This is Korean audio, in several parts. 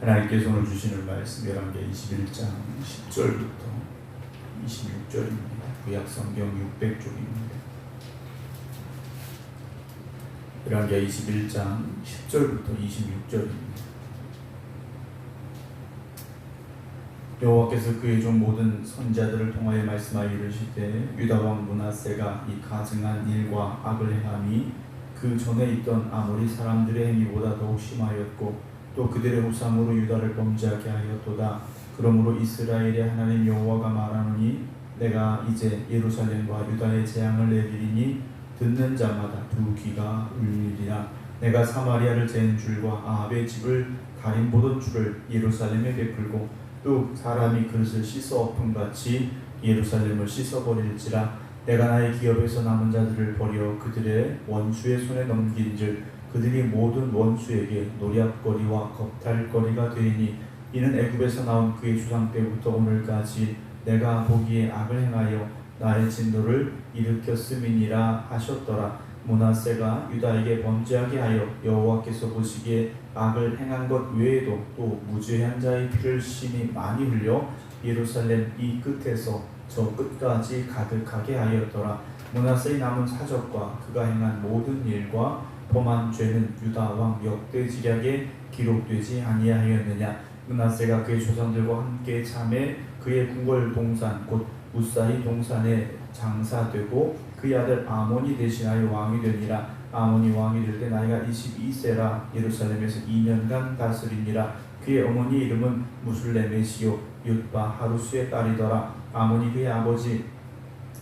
하나님께서 오늘 주시는 말씀 열왕기 21장 10절부터 26절입니다. 구약 성경 600쪽입니다. 열왕기 21장 10절부터 26절입니다. 여호와께서 그의 종 모든 선자들을 통하여 말씀하여 이르시되 유다 왕 문하세가 이 가증한 일과 악을 행함이 그 전에 있던 아모리 사람들의 행위보다 더욱 심하였고 또 그들의 우상으로 유다를 범죄하게 하였도다. 그러므로 이스라엘의 하나님 여호와가 말하노니 내가 이제 예루살렘과 유다의 재앙을 내리리니 듣는 자마다 두 귀가 울리리라. 내가 사마리아를 잰 줄과 아합의 집을 가린 보던 줄을 예루살렘에 베풀고 또 사람이 그릇을 씻어 엎은 같이 예루살렘을 씻어버릴지라 내가 나의 기업에서 남은 자들을 버려 그들의 원수의 손에 넘긴즉 그들이 모든 원수에게 노략거리와 겁탈거리가 되니 이는 애굽에서 나온 그의 주상 때부터 오늘까지 내가 보기에 악을 행하여 나의 진노를 일으켰음이니라 하셨더라. 문하세가 유다에게 범죄하게 하여 여호와께서 보시기에 악을 행한 것 외에도 또 무죄한 자의 피를 심히 많이 흘려 예루살렘 이 끝에서 저 끝까지 가득하게 하였더라. 문하세의 남은 사적과 그가 행한 모든 일과 범한 죄는 유다 왕 역대지략에 기록되지 아니하였느냐? 문하세가 그의 조상들과 함께 참에 그의 궁궐 동산 곧 우사이 동산에 장사되고 그의 아들 아몬이 대신하여 왕이 되니라. 아몬이 왕이 될 때 나이가 22세라. 예루살렘에서 2년간 다스리니라. 그의 어머니 이름은 무술레메시오 윳바 하루스의 딸이더라. 아몬이 그의 아버지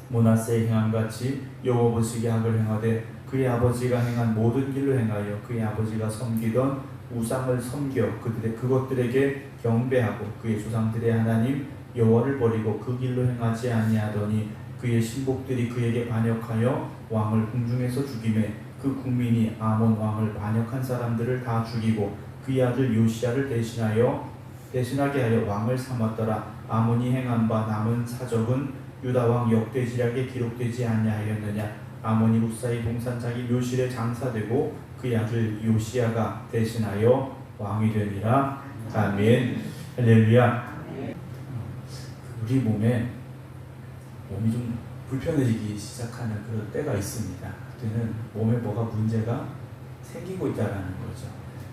모나세의 행함같이 여호와 보시기에 악을 행하되 그의 아버지가 행한 모든 일로 행하여 그의 아버지가 섬기던 우상을 섬겨 그들의 그것들에게 경배하고 그의 조상들의 하나님 여호와를 버리고 그 길로 행하지 아니하더니 그의 신복들이 그에게 반역하여 왕을 궁중에서 죽임에 그 국민이 아몬 왕을 반역한 사람들을 다 죽이고 그의 아들 요시아를 대신하여 대신하게 하여 왕을 삼았더라. 아몬이 행한 바 남은 사적은 유다 왕 역대지략에 기록되지 아니하였느냐 우사의 동산 자기 묘실에 장사되고 그의 아들 요시아가 대신하여 왕이 되니라 아멘 할렐루야 우리 몸에 몸이 좀 불편해지기 시작하는 그런 때가 있습니다. 그때는 몸에 뭐가 문제가 생기고 있다라는 거죠.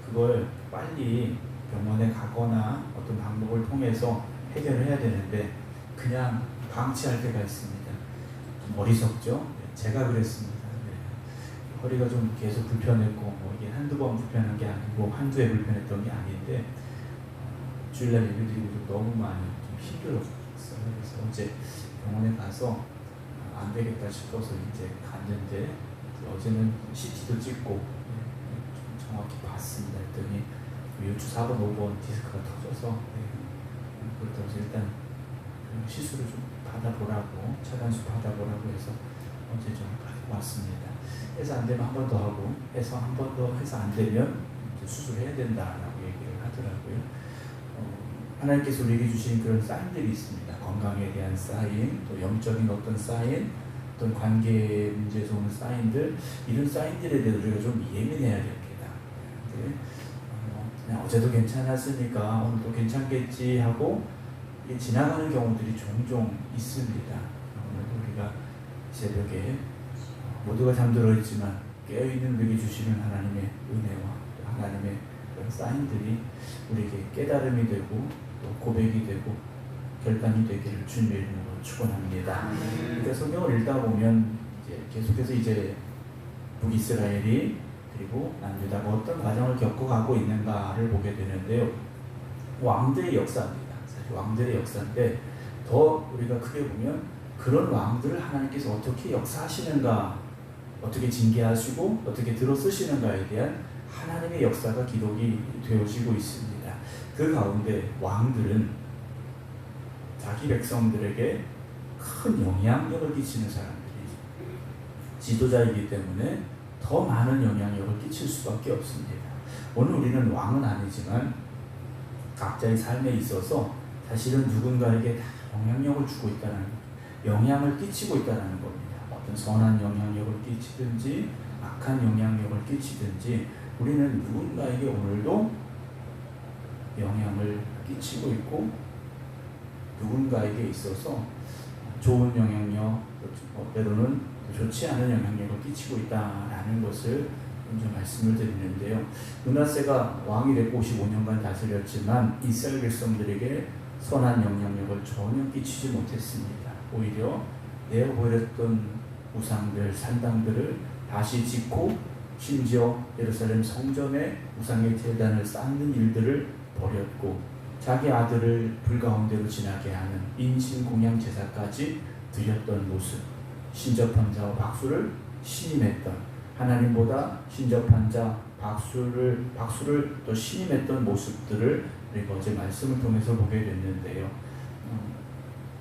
그걸 빨리 병원에 가거나 어떤 방법을 통해서 해결을 해야 되는데 그냥 방치할 때가 있습니다. 좀 어리석죠? 네, 제가 그랬습니다. 네. 허리가 좀 계속 불편했고 뭐 이게 한두 번 불편한 게 아니고 한두 해 불편했던 게 아닌데 어, 주일날 예배 드리고 너무 많이 좀 힘들었어요. 그래서 어제 병원에 가서 아, 안 되겠다 싶어서 이제 갔는데 어제는 CT도 찍고 네, 좀 정확히 봤습니다. 했더니 요추 4번, 5번 디스크가 터져서 네, 그렇다고 해서 일단 시술을 좀 받아보라고 차단수 받아보라고 해서 어제 좀 왔습니다. 해서 안 되면 한 번 더 하고 해서 한 번 더 해서 안 되면 이제 수술해야 된다라고 얘기를 하더라고요. 어, 하나님께서 우리에게 주신 그런 사인들이 있습니다. 건강에 대한 사인, 또 영적인 어떤 사인, 어떤 관계 문제에서 오는 사인들, 이런 사인들에 대해서 우리가 좀 예민해야 됩니다. 네. 어, 어제도 괜찮았으니까 오늘도 괜찮겠지 하고 지나가는 경우들이 종종 있습니다. 우리가 새벽에 모두가 잠들어 있지만 깨어있는 우리에게 주시는 하나님의 은혜와 또 하나님의 사인들이 우리에게 깨달음이 되고 또 고백이 되고 결단이 되기를 주님의 이름으로 축원합니다. 그러니까 성경을 읽다 보면 이제 계속해서 이제 북이스라엘이 그리고 남유다가 어떤 과정을 겪어가고 있는가를 보게 되는데요. 왕들의 역사입니다. 사실 왕들의 역사인데 더 우리가 크게 보면 그런 왕들을 하나님께서 어떻게 역사하시는가, 어떻게 징계하시고 어떻게 들어 쓰시는가에 대한 하나님의 역사가 기록이 되어지고 있습니다. 그 가운데 왕들은 자기 백성들에게 큰 영향력을 끼치는 사람들이 지도자이기 때문에 더 많은 영향력을 끼칠 수밖에 없습니다. 오늘 우리는 왕은 아니지만 각자의 삶에 있어서 사실은 누군가에게 다 영향력을 주고 있다는 영향을 끼치고 있다는 겁니다. 어떤 선한 영향력을 끼치든지 악한 영향력을 끼치든지 우리는 누군가에게 오늘도 영향을 끼치고 있고 누군가에게 있어서 좋은 영향력 어, 때로는 좋지 않은 영향력을 끼치고 있다라는 것을 먼저 말씀을 드리는데요. 문하세가 왕이 되고 55년간 다스렸지만 이스라엘 백성들에게 선한 영향력을 전혀 끼치지 못했습니다. 오히려 내어버렸던 우상들, 산당들을 다시 짓고 심지어 예루살렘 성전에 우상의 제단을 쌓는 일들을 벌였고 자기 아들을 불 가운데로 지나게 하는 인신 공양 제사까지 드렸던 모습 신접한 자와 박수를 신임했던 하나님보다 신접한 자 박수를 박수를 또 신임했던 모습들을 우리가 어제 말씀을 통해서 보게 됐는데요.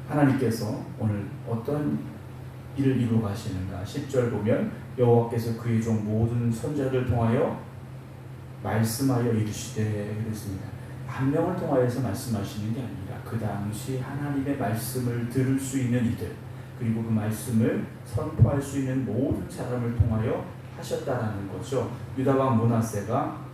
어, 하나님께서 오늘 어떤 일을 이루 가시는가 10절 보면 여호와께서 그의 종 모든 선자를 통하여 말씀하여 이르시되 그랬습니다. 한 명을 통하여서 말씀하시는 게 아니라 그 당시 하나님의 말씀을 들을 수 있는 이들 그리고 그 말씀을 선포할 수 있는 모든 사람을 통하여 하셨다라는 거죠. 유다 왕 문하세가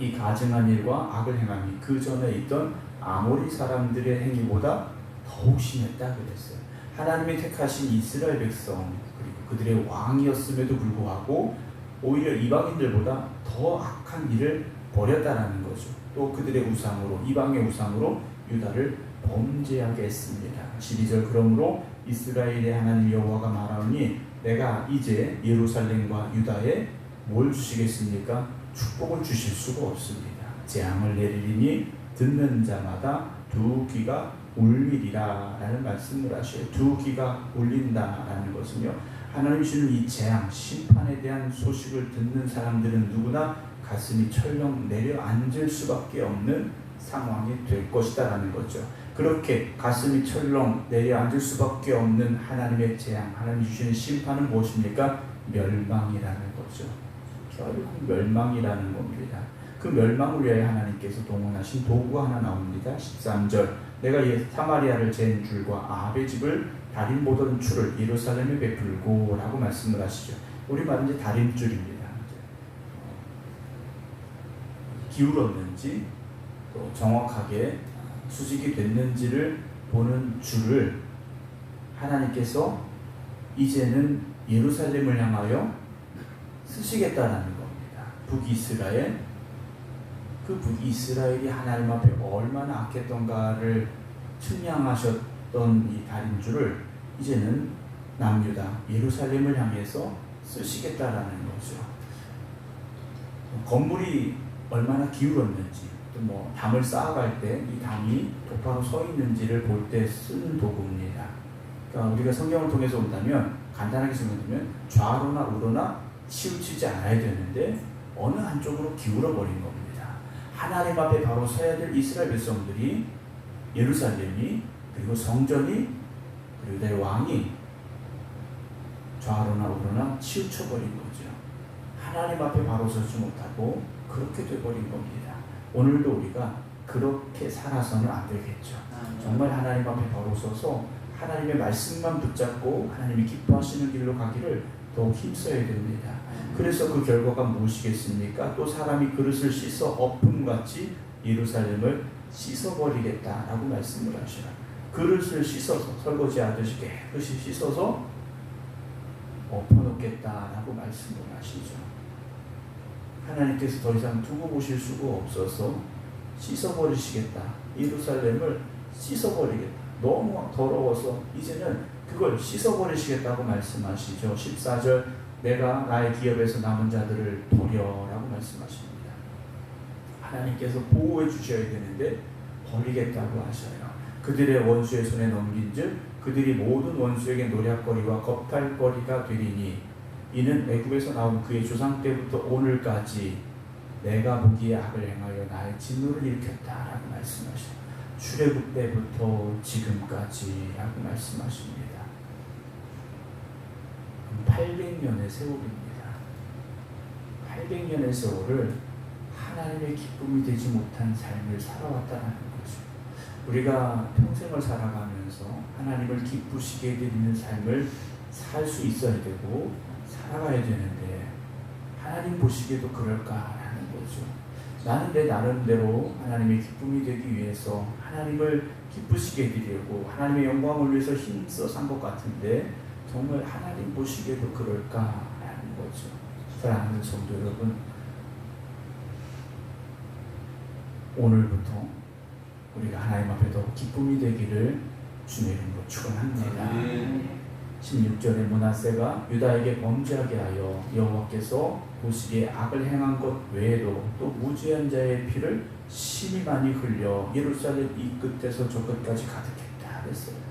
이 가증한 일과 악을 행함이 그 전에 있던 아모리 사람들의 행위보다 더욱 심했다 그랬어요. 하나님이 택하신 이스라엘 백성 그리고 그들의 왕이었음에도 불구하고 오히려 이방인들보다 더 악한 일을 벌였다라는 거죠. 또 그들의 우상으로 이방의 우상으로 유다를 범죄하게 했습니다. 12절 그러므로 이스라엘의 하나님 여호와가 말하니 내가 이제 예루살렘과 유다에 뭘 주시겠습니까? 축복을 주실 수가 없습니다. 재앙을 내리리니 듣는 자마다 두 귀가 울리리라 라는 말씀을 하셔요. 두 귀가 울린다 라는 것은요. 하나님 주는 이 재앙, 심판에 대한 소식을 듣는 사람들은 누구나 가슴이 철렁 내려앉을 수밖에 없는 상황이 될 것이다 라는 거죠. 그렇게 가슴이 철렁 내려앉을 수밖에 없는 하나님의 재앙, 하나님 주시는 심판은 무엇입니까? 멸망이라는 거죠. 결국 멸망이라는 겁니다. 그 멸망을 위하여 하나님께서 동원하신 도구가 하나 나옵니다. 13절 내가 사마리아를 잰 줄과 아합의 집을 달인 보던 줄을 예루살렘에 베풀고 라고 말씀을 하시죠. 우리 말은 이제 달인줄입니다. 기울었는지 또 정확하게 수직이 됐는지를 보는 줄을 하나님께서 이제는 예루살렘을 향하여 쓰시겠다라는 겁니다. 북이스라엘 그 북이스라엘이 하나님 앞에 얼마나 악했던가를 측량하셨던 이 달인줄을 이제는 남유다 예루살렘을 향해서 쓰시겠다라는 거죠. 건물이 얼마나 기울었는지 또 뭐 담을 쌓아갈 때 이 담이 똑바로 서 있는지를 볼 때 쓰는 도구입니다. 그러니까 우리가 성경을 통해서 본다면 간단하게 설명드리면 좌로나 우로나 치우치지 않아야 되는데 어느 한쪽으로 기울어 버린 겁니다. 하나님 앞에 바로 서야 될 이스라엘 백성들이 예루살렘이 그리고 성전이 그리고 내 왕이 좌로나 우로나 치우쳐 버린 거죠. 하나님 앞에 바로 서지 못하고 그렇게 돼버린 겁니다. 오늘도 우리가 그렇게 살아서는 안 되겠죠. 정말 하나님 앞에 바로 서서 하나님의 말씀만 붙잡고 하나님이 기뻐하시는 길로 가기를 더욱 힘써야 됩니다. 그래서 그 결과가 무엇이겠습니까? 또 사람이 그릇을 씻어 엎음같이 예루살렘을 씻어버리겠다라고 말씀을 하시라. 그릇을 씻어서 설거지 하듯이 깨끗이 씻어서 엎어놓겠다라고 말씀을 하시죠. 하나님께서 더 이상 두고 보실 수가 없어서 씻어버리시겠다. 예루살렘을 씻어버리겠다. 너무 더러워서 이제는 그걸 씻어버리시겠다고 말씀하시죠. 14절 내가 나의 기업에서 남은 자들을 버려라고 말씀하십니다. 하나님께서 보호해 주셔야 되는데 버리겠다고 하셔요. 그들의 원수의 손에 넘긴 즉 그들이 모든 원수에게 노략거리와 겁탈거리가 되리니 이는 애굽에서 나온 그의 조상 때부터 오늘까지 내가 보기에 악을 행하여 나의 진노를 일으켰다라고 말씀하셔요. 출애굽 때부터 지금까지라고 말씀하십니다. 800년의 세월입니다. 800년의 세월을 하나님의 기쁨이 되지 못한 삶을 살아왔다는 거죠. 우리가 평생을 살아가면서 하나님을 기쁘시게 해드리는 삶을 살 수 있어야 되고 살아가야 되는데 하나님 보시기에도 그럴까라는 거죠. 나는 내 나름대로 하나님의 기쁨이 되기 위해서 하나님을 기쁘시게 해드리려고 하나님의 영광을 위해서 힘써 산 것 같은데 정말 하나님 보시기에도 그럴까라는 거죠. 사랑하는 성도 여러분, 오늘부터 우리가 하나님 앞에 더 기쁨이 되기를 주의 이름으로 축원합니다. 16절에 문하세가 유다에게 범죄하게 하여 여호와께서 보시기에 악을 행한 것 외에도 또 무죄한 자의 피를 심히 많이 흘려 예루살렘 이 끝에서 저 끝까지 가득했다 그랬어요.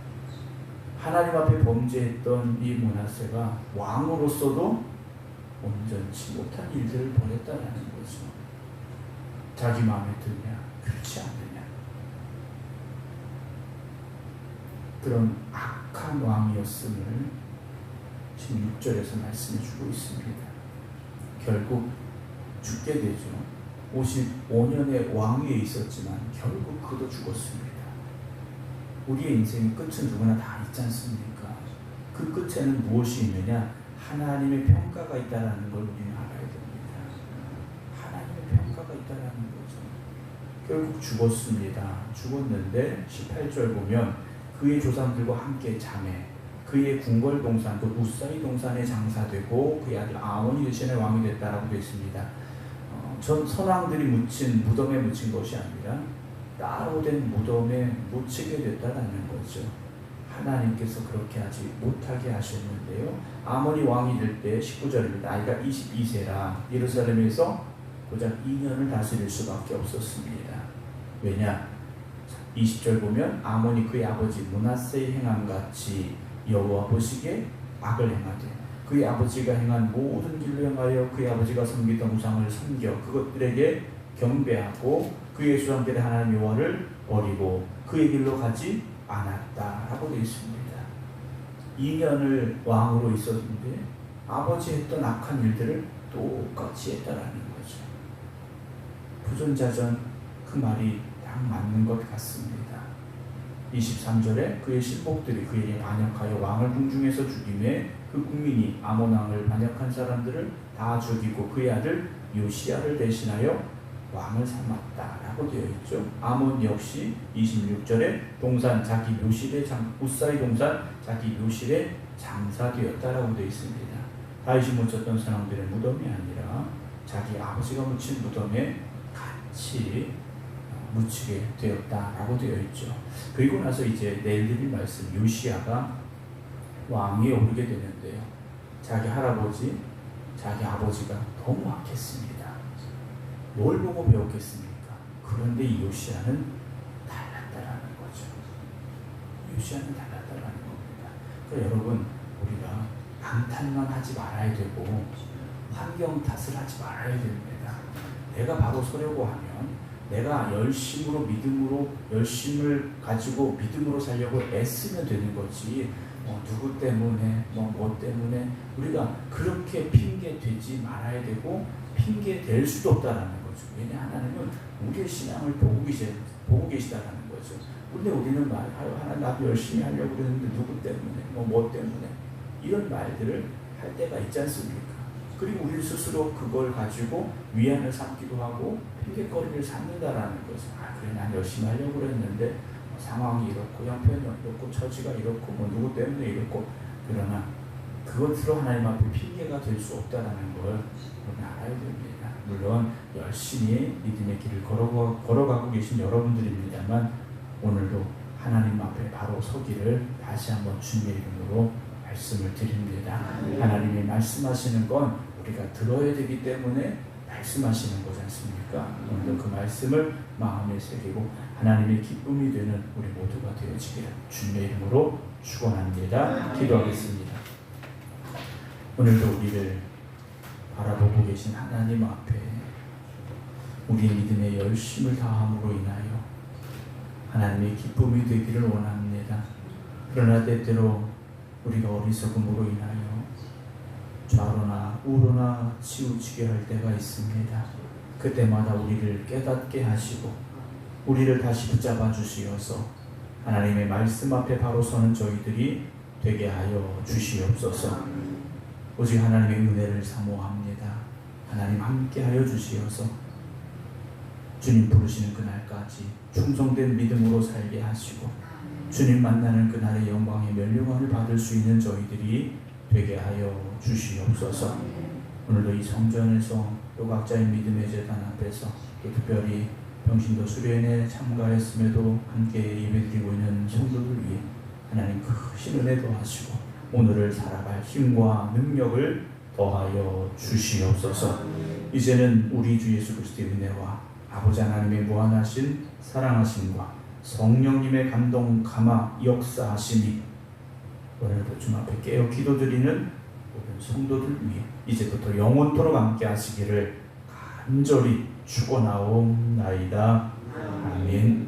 하나님 앞에 범죄했던 이 문하세가 왕으로서도 온전치 못한 일들을 벌였다라는 거죠. 자기 마음에 드냐 그렇지 않느냐 그런 악한 왕이었음을 16절에서 말씀해 주고 있습니다. 결국 죽게 되죠. 55년의 왕위에 있었지만 결국 그도 죽었습니다. 우리의 인생의 끝은 누구나 다 있지 않습니까? 그 끝에는 무엇이 있느냐? 하나님의 평가가 있다는 걸 우리는 알아야 됩니다. 하나님의 평가가 있다는 거죠. 결국 죽었습니다. 죽었는데 18절 보면 그의 조상들과 함께 잠에 그의 궁궐 동산 그 우사이 동산에 장사되고 그의 아들 아원이 대신에 왕이 됐다라고 되어 있습니다. 어, 전 선왕들이 묻힌 무덤에 묻힌 것이 아니라 따로 된 무덤에 묻히게 됐다라는 거죠. 하나님께서 그렇게 하지 못하게 하셨는데요. 아모니 왕이 될 때 19절입니다. 나이가 22세라 예루살렘에서 고작 2년을 다스릴 수밖에 없었습니다. 왜냐? 20절 보면 아모니 그의 아버지 문하세의 행함 같이 여호와 보시기에 악을 행하되 그의 아버지가 행한 모든 길로 행하여 그의 아버지가 섬기던 우상을 섬겨 그것들에게 경배하고 그의 조상들의 하나님 여호와를 버리고 그의 길로 가지 않았다라고 되어 있습니다. 2년을 왕으로 있었는데 아버지 했던 악한 일들을 똑같이 했다라는 거죠. 부존자전 그 말이 딱 맞는 것 같습니다. 23절에 그의 신복들이 그에게 반역하여 왕을 궁중에서 죽임에 그 국민이 아몬 왕을 반역한 사람들을 다 죽이고 그의 아들 요시아를 대신하여 왕을 삼았다라고 되어 있죠. 아몬 역시 26절에 동산 자기 묘실에 장 우사이 동산 자기 묘실에 장사되었다라고 되어 있습니다. 다윗이 묻혔던 사람들의 무덤이 아니라 자기 아버지가 묻힌 무덤에 같이 묻히게 되었다라고 되어 있죠. 그리고 나서 이제 내일 드릴 말씀 요시아가 왕위에 오르게 되는데요. 자기 할아버지, 자기 아버지가 너무 악했습니다. 뭘 보고 배웠겠습니까? 그런데 이 요시아는 달랐다라는 거죠. 요시아는 달랐다라는 겁니다. 그러니까 여러분 우리가 감탄만 하지 말아야 되고 환경 탓을 하지 말아야 됩니다. 내가 바로 서려고 하면 내가 열심으로 믿음으로 열심을 가지고 믿음으로 살려고 애쓰면 되는 거지. 뭐 누구 때문에 뭐 뭐 때문에 우리가 그렇게 핑계 되지 말아야 되고 핑계 될 수도 없다라는 거 죠. 왜냐 하나님은 우리의 신앙을 보고 계시 보고 계시다라는 거죠. 근데 우리는 말 하나 나도 열심히 하려고 그러는데 누구 때문에 뭐뭐 때문에 이런 말들을 할 때가 있지 않습니까? 그리고 우리 스스로 그걸 가지고 위안을 삼기도 하고 핑계거리를 삼는다라는 거죠. 아 그래 난 열심히 하려고 그랬는데 뭐 상황이 이렇고 형편이 이렇고 처지가 이렇고 뭐 누구 때문에 이렇고 그러나 그것으로 하나님 앞에 핑계가 될 수 없다라는 걸 우리는 알아야 됩니다. 물론 열심히 믿음의 길을 걸어가, 걸어가고 계신 여러분들입니다만 오늘도 하나님 앞에 바로 서기를 다시 한번 주님의 이름으로 말씀을 드립니다. 하나님이 말씀하시는 건 우리가 들어야 되기 때문에 말씀하시는 거지 않습니까? 오늘도 그 말씀을 마음에 새기고 하나님의 기쁨이 되는 우리 모두가 되어지기를 주님의 이름으로 축원합니다. 기도하겠습니다. 오늘도 우리를 바라보고 계신 하나님 앞에 우리의 믿음의 열심을 다함으로 인하여 하나님의 기쁨이 되기를 원합니다. 그러나 때때로 우리가 어리석음으로 인하여 좌로나 우로나 치우치게 할 때가 있습니다. 그때마다 우리를 깨닫게 하시고 우리를 다시 붙잡아 주시어서 하나님의 말씀 앞에 바로 서는 저희들이 되게 하여 주시옵소서. 오직 하나님의 은혜를 사모합니다. 하나님 함께 하여 주시어서 주님 부르시는 그날까지 충성된 믿음으로 살게 하시고 주님 만나는 그날의 영광의 멸류관을 받을 수 있는 저희들이 되게 하여 주시옵소서. 오늘도 이 성전에서 또 각자의 믿음의 재단 앞에서 또 특별히 병신도 수련에 참가했음에도 함께 예배드리고 있는 성도들 위해 하나님 크신 은혜 더하시고 오늘을 살아갈 힘과 능력을 더하여 주시옵소서. 이제는 우리 주 예수 그리스도의 은혜와 아버지 하나님의 무한하신 사랑하심과 성령님의 감동 감화 역사하심이 오늘도 주 앞에 깨어 기도드리는 모든 성도들 위해 이제부터 영원토록 함께 하시기를 간절히 축원하옵나이다. 아멘.